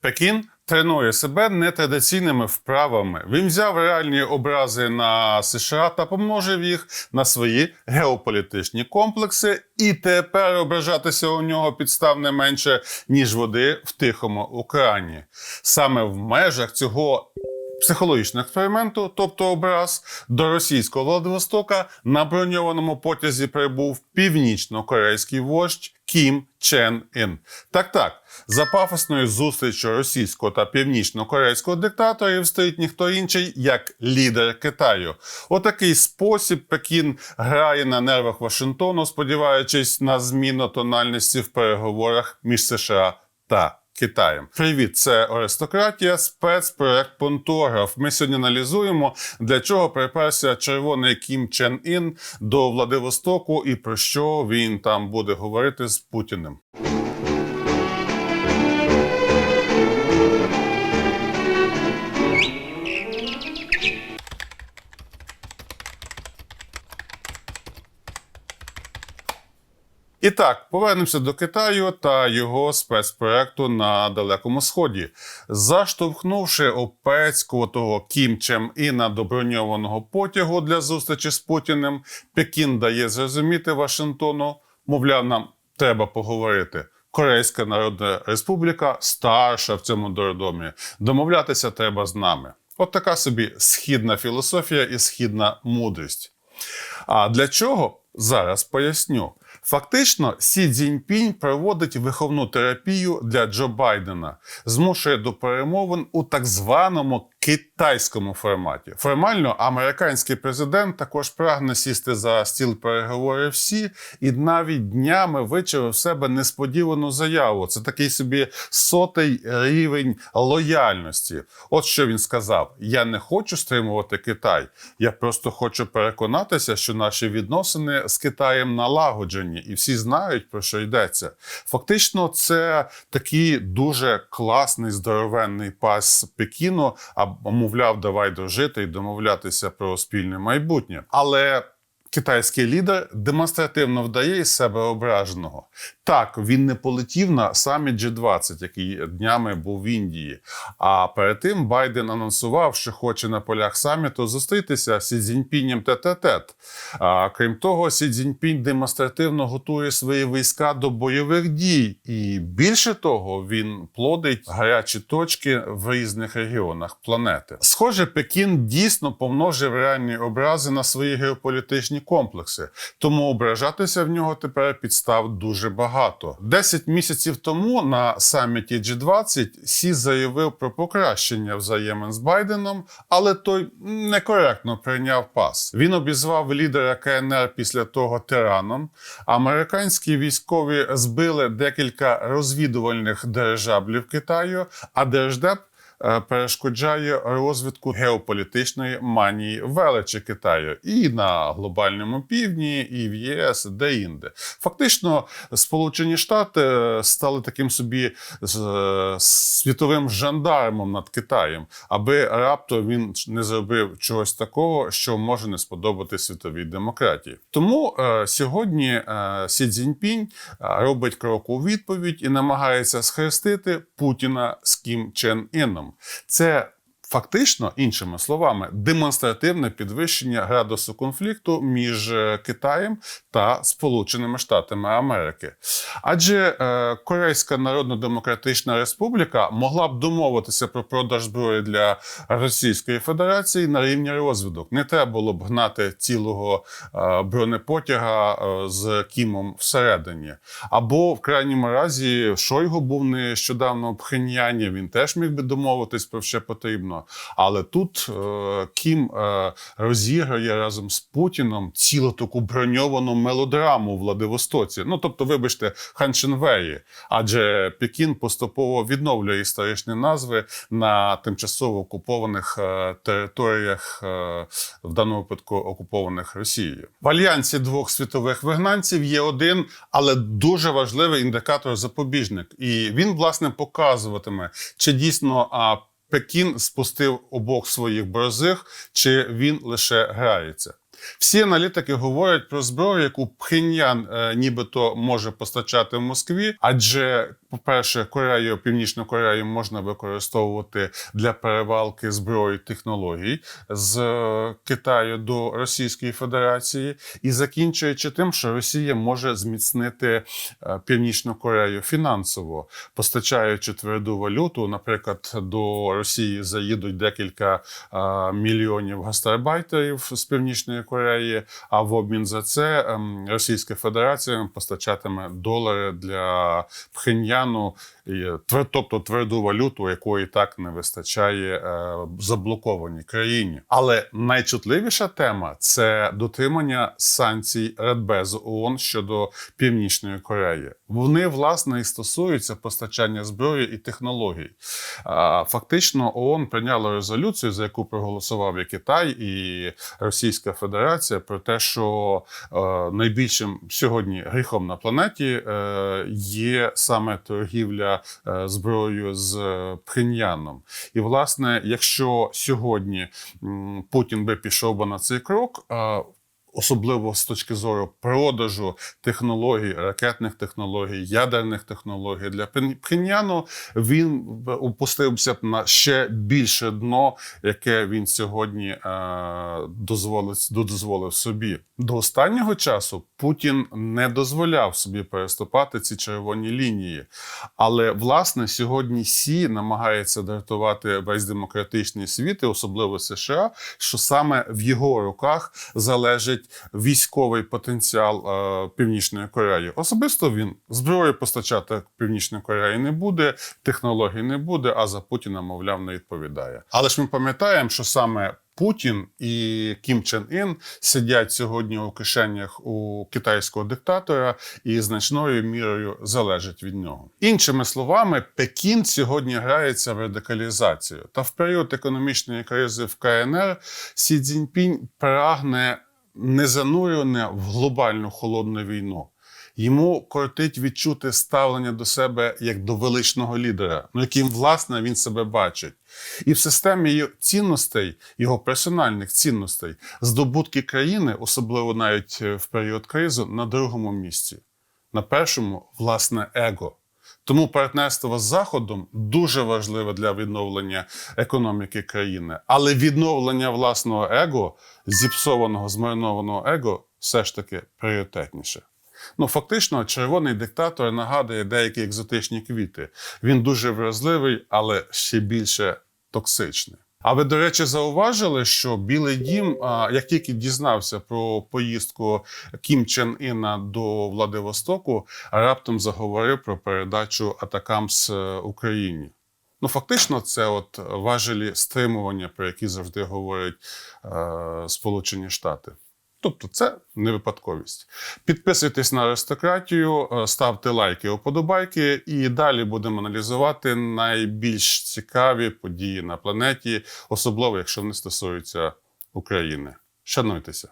Пекін тренує себе нетрадиційними вправами. Він взяв реальні образи на США та помножив їх на свої геополітичні комплекси, і тепер ображатися у нього підстав не менше, ніж води в тихому океані. Саме в межах цього психологічного експерименту, тобто образ, до російського Владивостока на броньованому потязі прибув північно-корейський вождь Кім Чен Ін. Так, так, за пафосною зустрічю російського та північно-корейського диктаторів стоїть ніхто інший, як лідер Китаю. У такий спосіб Пекін грає на нервах Вашингтону, сподіваючись на зміну тональності в переговорах між США та Китаєм. Привіт, це Аристократія, спецпроект Понтограф. Ми сьогодні аналізуємо, для чого приперся червоний Кім Чен Ін до Владивостоку і про що він там буде говорити з Путіним. І так, повернемося до Китаю та його спецпроекту на Далекому Сході. Заштовхнувши опецького Кім Чен Іна до броньованого потягу для зустрічі з Путіним, Пекін дає зрозуміти Вашингтону, мовляв, нам треба поговорити. Корейська Народна Республіка старша в цьому дородомі. Домовлятися треба з нами. От така собі східна філософія і східна мудрість. А для чого? Зараз поясню. Фактично, Сі Цзіньпінь проводить виховну терапію для Джо Байдена, змушує до перемовин у так званому китайському форматі. Формально, американський президент також прагне сісти за стіл переговорів всі, і навіть днями вичавив в себе несподівану заяву. Це такий собі сотий рівень лояльності. От що він сказав: я не хочу стримувати Китай. Я просто хочу переконатися, що наші відносини з Китаєм налагоджені, і всі знають про що йдеться. Фактично, це такий дуже класний здоровенний пас Пекіну. А мовляв, давай дружити і домовлятися про спільне майбутнє. Але китайський лідер демонстративно вдає із себе ображеного. Так, він не полетів на саміт G20, який днями був в Індії. А перед тим Байден анонсував, що хоче на полях саміту зустрітися з Сі Цзіньпінем тет-а-тет. А крім того, Сі Цзіньпінь демонстративно готує свої війська до бойових дій, і більше того, він плодить гарячі точки в різних регіонах планети. Схоже, Пекін дійсно помножив реальні образи на свої геополітичні комплекси, тому ображатися в нього тепер підстав дуже багато. Десять місяців тому на саміті G20 Сі заявив про покращення взаємин з Байденом, але той некоректно прийняв пас. Він обізвав лідера КНР після того тираном. Американські військові збили декілька розвідувальних дирижаблів Китаю, а держдеп перешкоджає розвитку геополітичної манії величі Китаю і на глобальному півдні, і в ЄС, де інде. Фактично, Сполучені Штати е, стали таким собі е, світовим жандармом над Китаєм, аби раптом він не зробив чогось такого, що може не сподобати світовій демократії. Тому е, сьогодні е, Сі Цзіньпінь е, робить крок у відповідь і намагається схрестити Путіна з Кім Чен Іном. Це Фактично, іншими словами, демонстративне підвищення градусу конфлікту між е, Китаєм та Сполученими Штатами Америки. Адже е, Корейська Народно-Демократична Республіка могла б домовитися про продаж зброї для Російської Федерації на рівні розвиток. Не треба було б гнати цілого е, бронепотяга з Кімом всередині. Або в крайньому разі Шойгу був нещодавно в Пхеньяні, він теж міг би домовитись про що потрібно. Але тут е, Кім е, розіграє разом з Путіном цілу таку броньовану мелодраму в Владивостоці. Ну тобто, вибачте, Ханшинвеї. Адже Пекін поступово відновлює історичні назви на тимчасово окупованих е, територіях, в даному випадку окупованих Росією. В альянсі двох світових вигнанців є один, але дуже важливий індикатор запобіжник. І він, власне, показуватиме, чи дійсно Пекін спустив обох своїх борзих, чи він лише грається. Всі аналітики говорять про зброю, яку Пхеньян е, нібито може постачати в Москві, адже по-перше, Корею, Північну Корею можна використовувати для перевалки зброї технологій з е, Китаю до Російської Федерації, і закінчуючи тим, що Росія може зміцнити е, Північну Корею фінансово, постачаючи тверду валюту. Наприклад, до Росії заїдуть декілька е, мільйонів гастарбайтерів з Північної Кореї. А в обмін за це ем, Російська Федерація постачатиме долари для Пхеньяну, і, твер- тобто тверду валюту, якої так не вистачає е, заблокованій країні. Але найчутливіша тема це дотримання санкцій Радбезу ООН щодо Північної Кореї. Вони власне і стосуються постачання зброї і технологій. Фактично, ООН прийняла резолюцію, за яку проголосував і Китай і Російська Федерація, про те, що е, найбільшим сьогодні гріхом на планеті е, є саме торгівля зброєю з е, Пхеньяном. І власне, якщо сьогодні Путін би пішов би на цей крок. Особливо з точки зору продажу технологій, ракетних технологій, ядерних технологій для Пхеньяну, він опустився б на ще більше дно, яке він сьогодні е, дозволить, дозволив собі. До останнього часу Путін не дозволяв собі переступати ці червоні лінії. Але власне сьогодні Сі намагається дратувати весь демократичний світ, і особливо США, що саме в його руках залежить військовий потенціал е, Північної Кореї. Особисто він зброю постачати Північної Кореї не буде, технологій не буде, а за Путіна, мовляв, не відповідає. Але ж ми пам'ятаємо, що саме Путін і Кім Чен Ін сидять сьогодні у кишенях у китайського диктатора і значною мірою залежать від нього. Іншими словами, Пекін сьогодні грається в радикалізацію. Та в період економічної кризи в КНР Сі Цзіньпінь прагне не занурене в глобальну холодну війну. Йому кортить відчути ставлення до себе як до величного лідера, ну яким власне він себе бачить. І в системі цінностей, його персональних цінностей, здобутки країни, особливо навіть е, в період кризи, на другому місці. На першому, власне, его. Тому партнерство з Заходом дуже важливе для відновлення економіки країни. Але відновлення власного его, зіпсованого, змарнованого его, все ж таки пріоритетніше. Ну, фактично, червоний диктатор нагадує деякі екзотичні квіти. Він дуже вразливий, але ще більше токсичний. А ви, до речі, зауважили, що Білий Дім, як тільки дізнався про поїздку Кім Чен Іна до Владивостоку, раптом заговорив про передачу Атакамс з Україні. Ну, фактично, це от важелі стримування, про які завжди говорять е, Сполучені Штати. Тобто, це не випадковість. Підписуйтесь на аристократію, е, ставте лайки, уподобайки, і далі будемо аналізувати найбільш цікаві події на планеті, особливо якщо вони стосуються України. Шануйтеся.